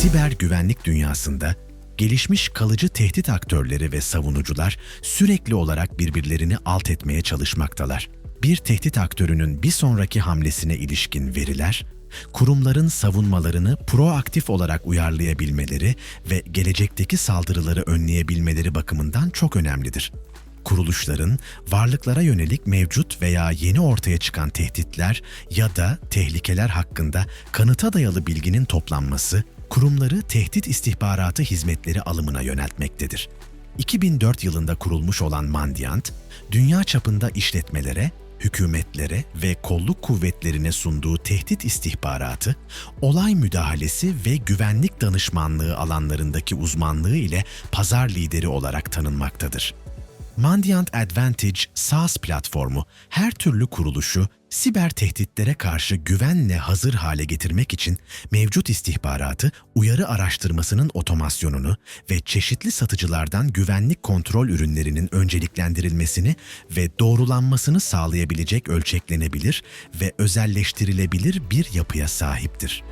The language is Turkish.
Siber güvenlik dünyasında gelişmiş kalıcı tehdit aktörleri ve savunucular sürekli olarak birbirlerini alt etmeye çalışmaktalar. Bir tehdit aktörünün bir sonraki hamlesine ilişkin veriler, kurumların savunmalarını proaktif olarak uyarlayabilmeleri ve gelecekteki saldırıları önleyebilmeleri bakımından çok önemlidir. Kuruluşların varlıklara yönelik mevcut veya yeni ortaya çıkan tehditler ya da tehlikeler hakkında kanıta dayalı bilginin toplanması, kurumları tehdit istihbaratı hizmetleri alımına yöneltmektedir. 2004 yılında kurulmuş olan Mandiant, dünya çapında işletmelere, hükümetlere ve kolluk kuvvetlerine sunduğu tehdit istihbaratı, olay müdahalesi ve güvenlik danışmanlığı alanlarındaki uzmanlığı ile pazar lideri olarak tanınmaktadır. Mandiant Advantage SaaS platformu her türlü kuruluşu siber tehditlere karşı güvenle hazır hale getirmek için mevcut istihbaratı, uyarı araştırmasının otomasyonunu ve çeşitli satıcılardan güvenlik kontrol ürünlerinin önceliklendirilmesini ve doğrulanmasını sağlayabilecek ölçeklenebilir ve özelleştirilebilir bir yapıya sahiptir.